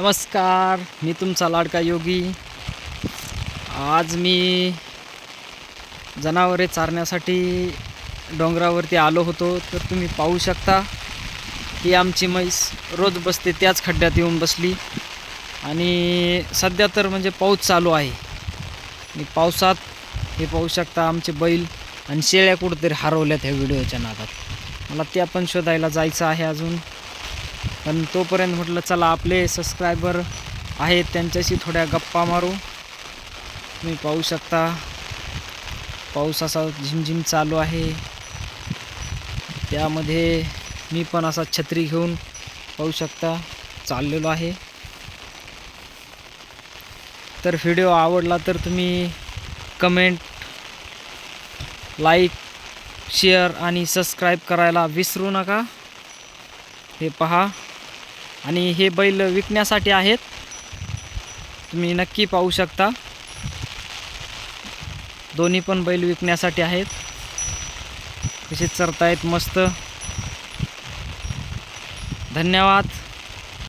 नमस्कार मी तुमचा लाडका योगी. आज मी जनावरे चारण्यासाठी डोंगरावरती आलो होतो. तर तुम्ही पाहू शकता की आमची म्हैस रोज बसते त्याच खड्ड्यात येऊन बसली. आणि सध्या तर म्हणजे पाऊस चालू आहे. आणि पावसात हे पाहू शकता आमचे बैल आणि शेळ्या कुठंतरी हरवल्यात ह्या व्हिडिओच्या नादात. मला त्या पण शोधायला जायचं आहे अजून. पण तोपर्यंत म्हटलं चला आपले सबस्क्रायबर आहेत त्यांच्याशी थोड्या गप्पा मारू. तुम्ही पाहू शकता पाऊस असा झिमझिम चालू आहे. त्यामध्ये मी पण असा छत्री घेऊन पाहू शकता चाललेलो आहे. तर व्हिडिओ आवडला तर तुम्ही कमेंट लाईक शेअर आणि सबस्क्राईब करायला विसरू नका. हे पहा. आणि हे बैल विकण्यासाठी आहेत. तुम्ही नक्की पाहू शकता. दोन्ही पण बैल विकण्यासाठी आहेत. कसे चरतायत मस्त. धन्यवाद.